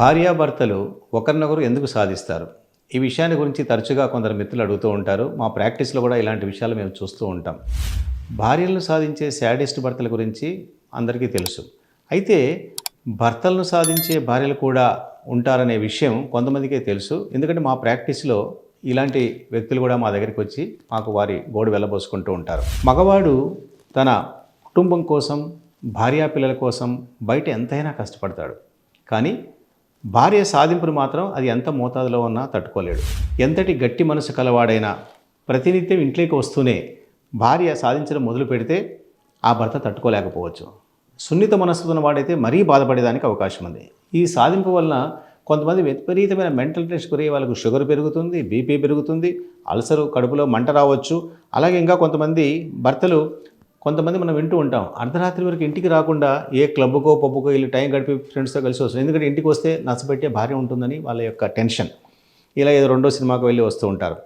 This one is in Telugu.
భార్యాభర్తలు ఒకరినొకరు ఎందుకు సాధిస్తారు? ఈ విషయాన్ని గురించి తరచుగా కొందరు మిత్రులు అడుగుతూ ఉంటారు. మా ప్రాక్టీస్లో కూడా ఇలాంటి విషయాలు మేము చూస్తూ ఉంటాం. భార్యలను సాధించే శాడిస్ట్ భర్తల గురించి అందరికీ తెలుసు. అయితే భర్తలను సాధించే భార్యలు కూడా ఉంటారనే విషయం కొంతమందికే తెలుసు. ఎందుకంటే మా ప్రాక్టీస్లో ఇలాంటి వ్యక్తులు కూడా మా దగ్గరికి వచ్చి మాకు వారి గోడు వెళ్ళబోసుకుంటూ ఉంటారు. మగవాడు తన కుటుంబం కోసం భార్యా పిల్లల కోసం బయట ఎంతైనా కష్టపడతాడు. కానీ భార్య సాధింపును మాత్రం అది ఎంత మోతాదులో ఉన్నా తట్టుకోలేడు. ఎంతటి గట్టి మనసు కలవాడైనా ప్రతినిత్యం ఇంట్లోకి వస్తూనే భార్య సాధించడం మొదలు పెడితే ఆ భర్త తట్టుకోలేకపోవచ్చు. సున్నిత మనస్సు వాడైతే మరీ బాధపడేదానికి అవకాశం ఉంది. ఈ సాధింపు వలన కొంతమంది విపరీతమైన మెంటల్ టెస్ట్ గురయ్యే వాళ్ళకు షుగర్ పెరుగుతుంది బీపీ పెరుగుతుంది అల్సరు కడుపులో మంట రావచ్చు. అలాగే ఇంకా కొంతమంది భర్తలు కొంతమంది మనం వింటూ ఉంటాం. అర్ధరాత్రి వరకు ఇంటికి రాకుండా ఏ క్లబ్కో పబ్బుకో వెళ్ళి టైం గడిపి ఫ్రెండ్స్తో కలిసి వస్తుంది ఎందుకంటే ఇంటికి వస్తే నచ్చబెట్టే భార్య ఉంటుందని వాళ్ళ యొక్క టెన్షన్. ఇలా ఏదో రెండో సినిమాకు వెళ్ళి వస్తూ ఉంటారు.